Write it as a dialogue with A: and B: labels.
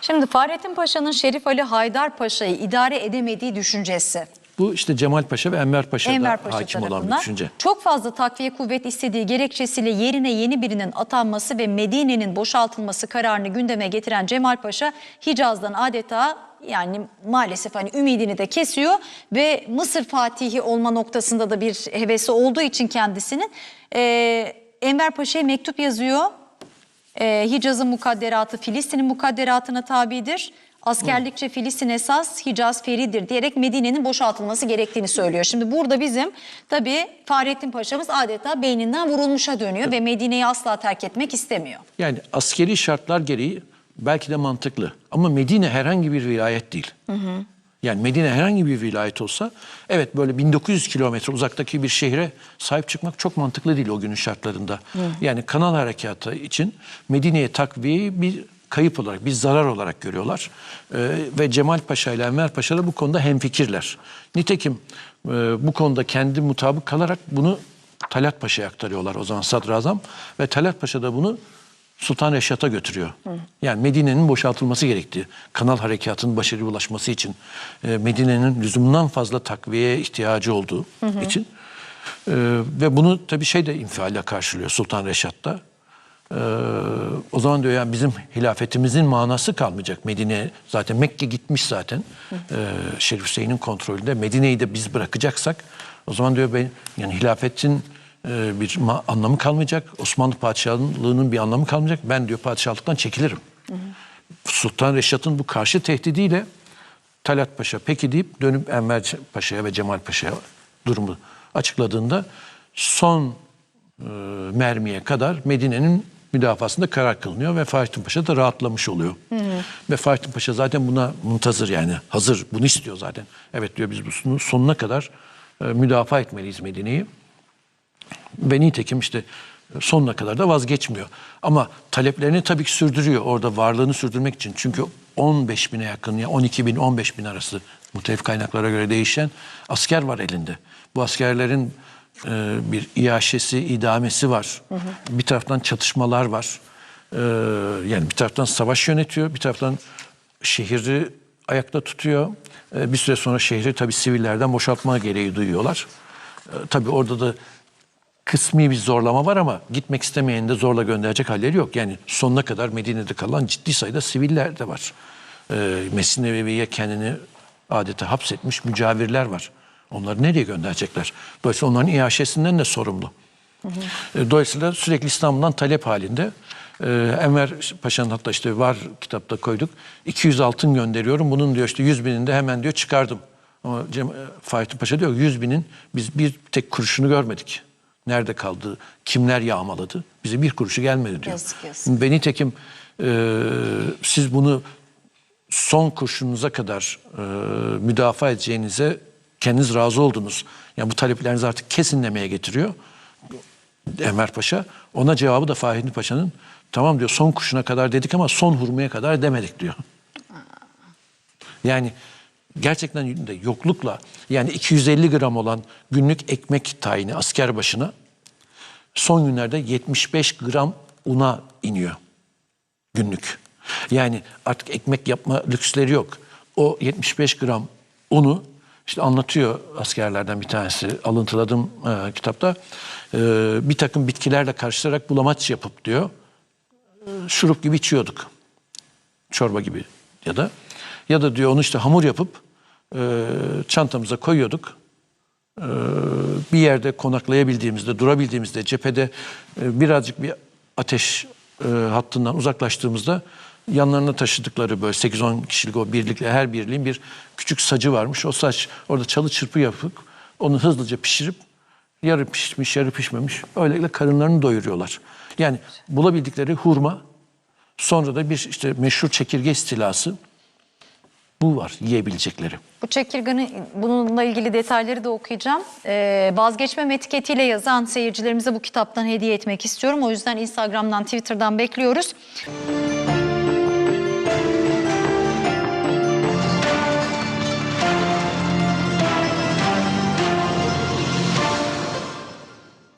A: Şimdi Fahrettin Paşa'nın Şerif Ali Haydar Paşa'yı idare edemediği düşüncesi.
B: Bu işte Cemal Paşa ve Enver Paşa'da
A: Enver Paşa
B: hakim olan bir düşünce.
A: çok fazla takviye kuvvet istediği gerekçesiyle yerine yeni birinin atanması ve Medine'nin boşaltılması kararını gündeme getiren Cemal Paşa Hicaz'dan adeta yani maalesef hani ümidini de kesiyor ve Mısır Fatihi olma noktasında da bir hevesi olduğu için kendisinin eee Enver Paşa'ya mektup yazıyor. Ee, Hicaz'ın mukadderatı Filistin'in mukadderatına tabidir. Askerlikçe Filistin esas, Hicaz feridir diyerek Medine'nin boşaltılması gerektiğini söylüyor. Şimdi burada bizim tabii Fahrettin Paşa'mız adeta beyninden vurulmuşa dönüyor ve Medine'yi asla terk etmek istemiyor.
B: Yani askeri şartlar gereği belki de mantıklı. Ama Medine herhangi bir vilayet değil. Yani Medine herhangi bir vilayet olsa evet böyle 1900 kilometre uzaktaki bir şehre sahip çıkmak çok mantıklı değil o günün şartlarında. Yani kanal harekatı için Medine'ye takviyeyi bir kayıp olarak, bir zarar olarak görüyorlar. Ee, ve Cemal Paşa ile Enver Paşa da bu konuda hemfikirler. Nitekim e, bu konuda kendi mutabık kalarak bunu Talat Paşa'ya aktarıyorlar o zaman sadrazam. Ve Talat Paşa da bunu Sultan Reşat'a götürüyor. Yani Medine'nin boşaltılması gerektiği, kanal harekatının başarıya ulaşması için, e, Medine'nin lüzumdan fazla takviyeye ihtiyacı olduğu için. E, ve bunu tabii şey de infialle karşılıyor Sultan Reşat da. E, o zaman diyor yani bizim hilafetimizin manası kalmayacak. Medine zaten Mekke gitmiş zaten. E, Şerif Hüseyin'in kontrolünde. Medine'yi de biz bırakacaksak o zaman diyor ben yani hilafetin e, bir anlamı kalmayacak. Osmanlı padişahlığının bir anlamı kalmayacak. Ben diyor padişahlıktan çekilirim. Sultan Reşat'ın bu karşı tehdidiyle Talat Paşa peki deyip dönüp Enver Paşa'ya ve Cemal Paşa'ya durumu açıkladığında son e, mermiye kadar Medine'nin müdafasında karar kılınıyor ve Fahrettin Paşa da rahatlamış oluyor. Ve Fahrettin Paşa zaten buna muntazır yani hazır bunu istiyor zaten. Evet diyor biz bunu sonuna kadar e, müdafaa etmeliyiz Medine'yi. Ve nitekim işte sonuna kadar da vazgeçmiyor. Ama taleplerini tabii ki sürdürüyor orada varlığını sürdürmek için. Çünkü 15 bine yakın ya 12 bin 15 bin arası muhtelif kaynaklara göre değişen asker var elinde. Bu askerlerin e, bir iaşesi, idamesi var. Bir taraftan çatışmalar var. E, yani bir taraftan savaş yönetiyor, bir taraftan şehri ayakta tutuyor. E, bir süre sonra şehri tabii sivillerden boşaltma gereği duyuyorlar. E, tabii orada da kısmi bir zorlama var ama gitmek istemeyen de zorla gönderecek halleri yok. Yani sonuna kadar Medine'de kalan ciddi sayıda siviller de var. Ee, Mescid-i Nebevi'ye kendini adeta hapsetmiş mücavirler var. Onları nereye gönderecekler? Dolayısıyla onların iaşesinden de sorumlu. E, Dolayısıyla sürekli İstanbul'dan talep halinde. Ee, Enver Paşa'nın hatta işte var kitapta koyduk. 200 altın gönderiyorum. Bunun diyor işte 100 binini de hemen diyor çıkardım. Ama Cem, e, Fahrettin Paşa diyor 100 binin biz bir tek kuruşunu görmedik. Nerede kaldı? Kimler yağmaladı? Bize bir kuruşu gelmedi diyor.
A: Yazık, yazık.
B: Ve nitekim e, siz bunu son kurşununuza kadar e, müdafaa edeceğinize kendiniz razı oldunuz. Yani bu taleplerinizi artık kesin demeye getiriyor. Enver Paşa. Ona cevabı da Fahrettin Paşa'nın tamam diyor son kuşuna kadar dedik ama son hurmaya kadar demedik diyor. Yani gerçekten de yoklukla yani 250 gram olan günlük ekmek tayini asker başına son günlerde 75 gram una iniyor günlük. Yani artık ekmek yapma lüksleri yok. O 75 gram unu işte anlatıyor askerlerden bir tanesi alıntıladım e, kitapta. E, bir takım bitkilerle karıştırarak bulamaç yapıp diyor. e, şurup gibi içiyorduk. Çorba gibi ya da ya da diyor onu işte hamur yapıp e, çantamıza koyuyorduk. E, bir yerde konaklayabildiğimizde, durabildiğimizde, cephede e, birazcık bir ateş e, hattından uzaklaştığımızda yanlarına taşıdıkları böyle 8-10 kişilik o birlikle her birliğin bir küçük sacı varmış. O saç orada çalı çırpı yapıp onu hızlıca pişirip yarı pişmiş yarı pişmemiş öylelikle karınlarını doyuruyorlar. Yani bulabildikleri hurma sonra da bir işte meşhur çekirge istilası bu var yiyebilecekleri.
A: Bu çekirgenin bununla ilgili detayları da okuyacağım. Ee, vazgeçmem etiketiyle yazan seyircilerimize bu kitaptan hediye etmek istiyorum. O yüzden Instagram'dan, Twitter'dan bekliyoruz.